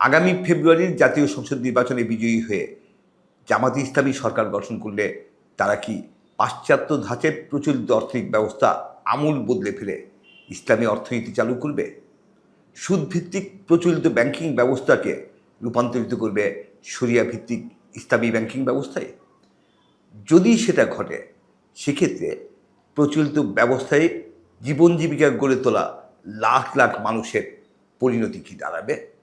আগামী ফেব্রুয়ারির জাতীয় সংসদ নির্বাচনে বিজয়ী হয়ে জামাতে ইসলামী সরকার গঠন করলে তারা কি পাশ্চাত্য ধাঁচের প্রচলিত অর্থনৈতিক ব্যবস্থা আমূল বদলে ফেলে ইসলামী অর্থনীতি চালু করবে? সুদভিত্তিক প্রচলিত ব্যাংকিং ব্যবস্থাকে রূপান্তরিত করবে শরিয়া ভিত্তিক ইসলামী ব্যাংকিং ব্যবস্থায়? যদি সেটা ঘটে, সেক্ষেত্রে প্রচলিত ব্যবস্থায় জীবন জীবিকা গড়ে তোলা লাখ লাখ মানুষের পরিণতি কি দাঁড়াবে?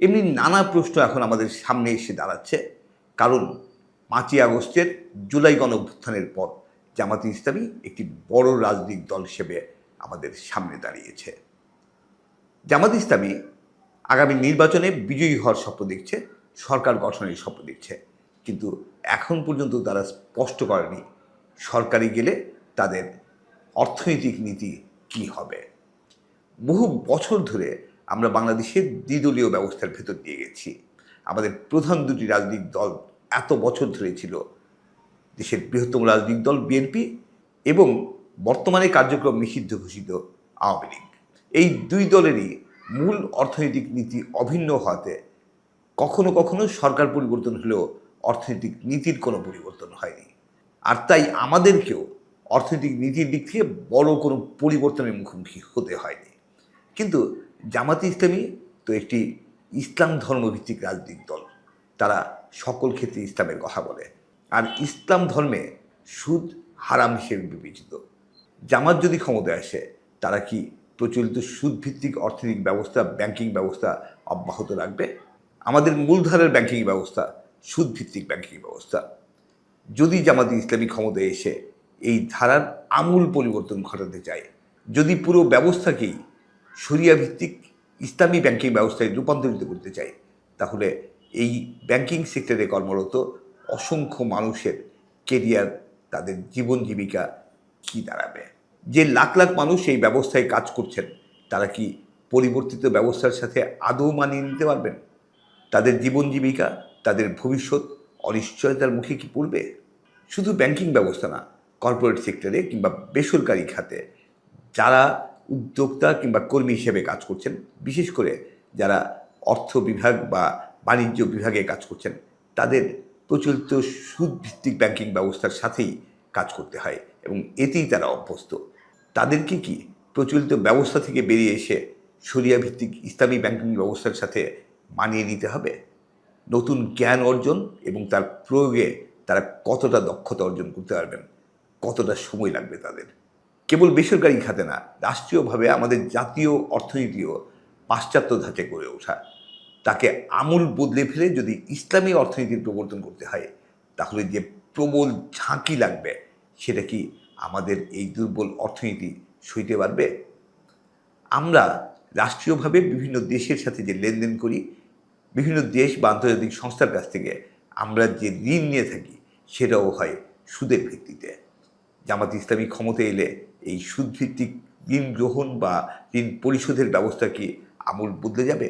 এমনি নানা প্রশ্ন এখন আমাদের সামনে এসে দাঁড়াচ্ছে। কারণ পাঁচই আগস্টের জুলাই গণ অভ্যুত্থানের পর জামাতে ইসলামী একটি বড় রাজনৈতিক দল হিসেবে আমাদের সামনে দাঁড়িয়েছে। জামাত ইসলামী আগামী নির্বাচনে বিজয়ী হওয়ার স্বপ্ন দেখছে, সরকার গঠনের স্বপ্ন দেখছে। কিন্তু এখন পর্যন্ত তারা স্পষ্ট করেনি সরকারি গেলে তাদের অর্থনৈতিক নীতি কি হবে। বহু বছর ধরে আমরা বাংলাদেশের দ্বিদলীয় ব্যবস্থার ভেতর দিয়ে গেছি। আমাদের প্রধান দুটি রাজনৈতিক দল এত বছর ধরে ছিল, দেশের বৃহত্তম রাজনৈতিক দল বিএনপি এবং বর্তমানে কার্যক্রম নিষিদ্ধ ঘোষিত আওয়ামী লীগ। এই দুই দলেরই মূল অর্থনৈতিক নীতি অভিন্ন হওয়াতে কখনো কখনো সরকার পরিবর্তন হলেও অর্থনৈতিক নীতির কোনো পরিবর্তন হয়নি। আর তাই আমাদেরকেও অর্থনৈতিক নীতির দিক থেকে বড় কোনো পরিবর্তনের মুখোমুখি হতে হয়নি। কিন্তু জামাতে ইসলামী তো একটি ইসলাম ধর্মভিত্তিক রাজনৈতিক দল। তারা সকল ক্ষেত্রে ইসলামের কথা বলে। আর ইসলাম ধর্মে সুদ, হারাম হিসেবে বিবেচিত। জামাত যদি ক্ষমতায় আসে, তারা কি প্রচলিত সুদভিত্তিক অর্থনৈতিক ব্যবস্থা, ব্যাংকিং ব্যবস্থা অব্যাহত রাখবে? আমাদের মূলধারার ব্যাংকিং ব্যবস্থা, সুদভিত্তিক ব্যাংকিং ব্যবস্থা। যদি জামাতি ইসলামী ক্ষমতায় এসে এই ধারার আমূল পরিবর্তন ঘটাতে চায়, যদি পুরো ব্যবস্থাকেই শরিয়া ভিত্তিক ইসলামী ব্যাংকিং ব্যবস্থায় রূপান্তরিত করতে চাই, তাহলে এই ব্যাংকিং সেক্টরে কর্মরত অসংখ্য মানুষের কেরিয়ার তাদের জীবন জীবিকা কী দাঁড়াবে? যে লাখ লাখ মানুষ এই ব্যবস্থায় কাজ করছেন, তারা কি পরিবর্তিত ব্যবস্থার সাথে আদৌ মানিয়ে নিতে পারবেন? তাদের জীবন জীবিকা, তাদের ভবিষ্যৎ অনিশ্চয়তার মুখে কি পড়বে? শুধু ব্যাংকিং ব্যবস্থা না, কর্পোরেট সেক্টরে কিংবা বেসরকারি খাতে যারা উদ্যোক্তা কিংবা কর্মী হিসেবে কাজ করছেন, বিশেষ করে যারা অর্থ বিভাগ বা বাণিজ্য বিভাগে কাজ করছেন, তাদের প্রচলিত সুদভিত্তিক ব্যাংকিং ব্যবস্থার সাথেই কাজ করতে হয় এবং এতেই তারা অভ্যস্ত। তাদেরকে কি প্রচলিত ব্যবস্থা থেকে বেরিয়ে এসে শরিয়া ভিত্তিক ইসলামী ব্যাংকিং ব্যবস্থার সাথে মানিয়ে নিতে হবে? নতুন জ্ঞান অর্জন এবং তার প্রয়োগে তারা কতটা দক্ষতা অর্জন করতে পারবেন, কতটা সময় লাগবে তাদের? কেবল বেসরকারি খাতে না, রাষ্ট্রীয়ভাবে আমাদের জাতীয় অর্থনীতিও পাশ্চাত্য ধাঁচে গড়ে ওঠা। তাকে আমূল বদলে ফেলে যদি ইসলামী অর্থনীতির প্রবর্তন করতে হয়, তাহলে যে প্রবল ঝাঁকি লাগবে, সেটা কি আমাদের এই দুর্বল অর্থনীতি সইতে পারবে? আমরা রাষ্ট্রীয়ভাবে বিভিন্ন দেশের সাথে যে লেনদেন করি, বিভিন্ন দেশ বা আন্তর্জাতিক সংস্থার কাছ থেকে আমরা যে ঋণ নিয়ে থাকি, সেটাও হয় সুদের ভিত্তিতে। জামাত ইসলামী ক্ষমতায় এলে এই সুদভিত্তিক ঋণ গ্রহণ বা ঋণ পরিশোধের ব্যবস্থা কি আমূল বদলে যাবে?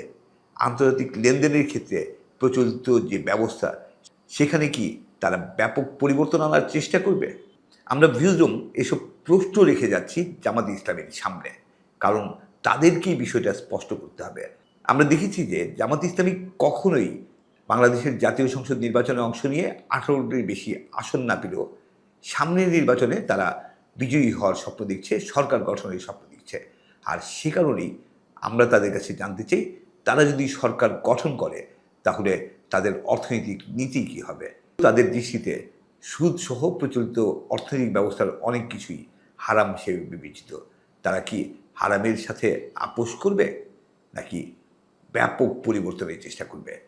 আন্তর্জাতিক লেনদেনের ক্ষেত্রে প্রচলিত যে ব্যবস্থা, সেখানে কি তারা ব্যাপক পরিবর্তন আনার চেষ্টা করবে? আমরা ভিউজরুম এসব প্রশ্ন রেখে যাচ্ছি জামাত ইসলামের সামনে, কারণ তাদেরকেই বিষয়টা স্পষ্ট করতে হবে। আমরা দেখেছি যে জামাত ইসলামী কখনোই বাংলাদেশের জাতীয় সংসদ নির্বাচনে অংশ নিয়ে আঠারোটির বেশি আসন না পেলেও সামনের নির্বাচনে তারা বিজয়ী হওয়ার স্বপ্ন দেখছে, সরকার গঠনের স্বপ্ন দেখছে। আর সে কারণেই আমরা তাদের কাছে জানতে চাই, তারা যদি সরকার গঠন করে, তাহলে তাদের অর্থনৈতিক নীতি কী হবে? তাদের দৃষ্টিতে সুদসহ প্রচলিত অর্থনৈতিক ব্যবস্থার অনেক কিছুই হারাম হিসেবে বিবেচিত। তারা কি হারামের সাথে আপোষ করবে? নাকি ব্যাপক পরিবর্তনের চেষ্টা করবে?